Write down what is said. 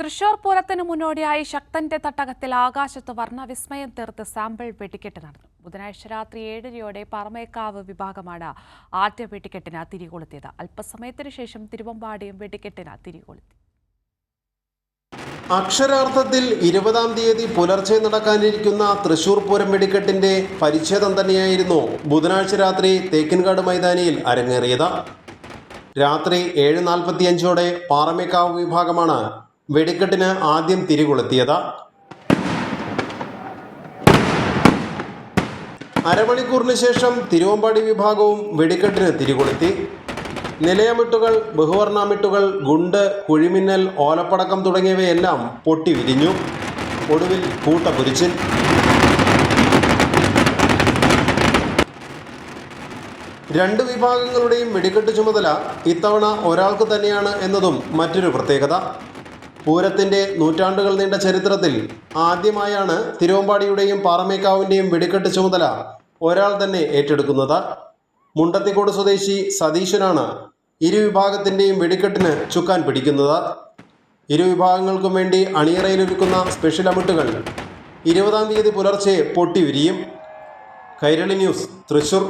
തൃശൂർ പൂരത്തിന് മുന്നോടിയായി ശക്തന്റെ തട്ടകത്തിൽ ആകാശത്ത് വർണവിസ്മയം തീർത്ത് സാമ്പിൾ വെടിക്കെട്ട് നടന്നു. ബുധനാഴ്ച രാത്രി ഏഴരയോടെ പറമേക്കാവ് വിഭാഗമാണ് ആദ്യ വെടിക്കെട്ടിന് തിരികൊളുത്തിയത്. അല്പസമയത്തിനു ശേഷം തിരുവമ്പാടിയും വെടിക്കെട്ടിന് തിരികൊളുത്തി. അക്ഷരാർത്ഥത്തിൽ ഇരുപതാം തീയതി പുലർച്ചെ നടക്കാനിരിക്കുന്ന തൃശൂർ പൂരം വെടിക്കെട്ടിന്റെ പരിച്ഛേദം തന്നെയായിരുന്നു ബുധനാഴ്ച രാത്രി തേക്കിൻകാട് മൈതാനിയിൽ അരങ്ങേറിയത്. രാത്രി ഏഴ് നാൽപ്പത്തിയഞ്ചോടെ പാറമേക്കാവ് വിഭാഗമാണ് വെടിക്കെട്ടിന് ആദ്യം തിരികൊളുത്തിയത് അരമണിക്കൂറിന് ശേഷം തിരുവമ്പാടി വിഭാഗവും വെടിക്കെട്ടിന് തിരികൊളുത്തി. നിലയമിട്ടുകൾ ബഹുവർണമിട്ടുകൾ ഗുണ്ട് കുഴിമിന്നൽ ഓലപ്പടക്കം തുടങ്ങിയവയെല്ലാം പൊട്ടി വിരിഞ്ഞു ഒടുവിൽ കൂട്ടപുരിച്ചിൽ രണ്ട് വിഭാഗങ്ങളുടെയും വെടിക്കെട്ട് ചുമതല ഇത്തവണ ഒരാൾക്ക് തന്നെയാണ് എന്നതും മറ്റൊരു പ്രത്യേകത. പൂരത്തിന്റെ നൂറ്റാണ്ടുകൾ നീണ്ട ചരിത്രത്തിൽ ആദ്യമായാണ് തിരുവമ്പാടിയുടെയും പാറമേക്കാവിന്റെയും വെടിക്കെട്ട് ചുമതല ഒരാൾ തന്നെ ഏറ്റെടുക്കുന്നത്. മുണ്ടത്തിക്കോട് സ്വദേശി സതീശനാണ് ഇരുവിഭാഗത്തിന്റെയും വെടിക്കെട്ടിന് ചുക്കാൻ പിടിക്കുന്നത്. ഇരുവിഭാഗങ്ങൾക്കും വേണ്ടി അണിയറയിലൊരുക്കുന്ന സ്പെഷ്യൽ അമിട്ടുകൾ ഇരുപതാം തീയതി പുലർച്ചെ പൊട്ടി വിരിയും കൈരളി ന്യൂസ് തൃശൂർ.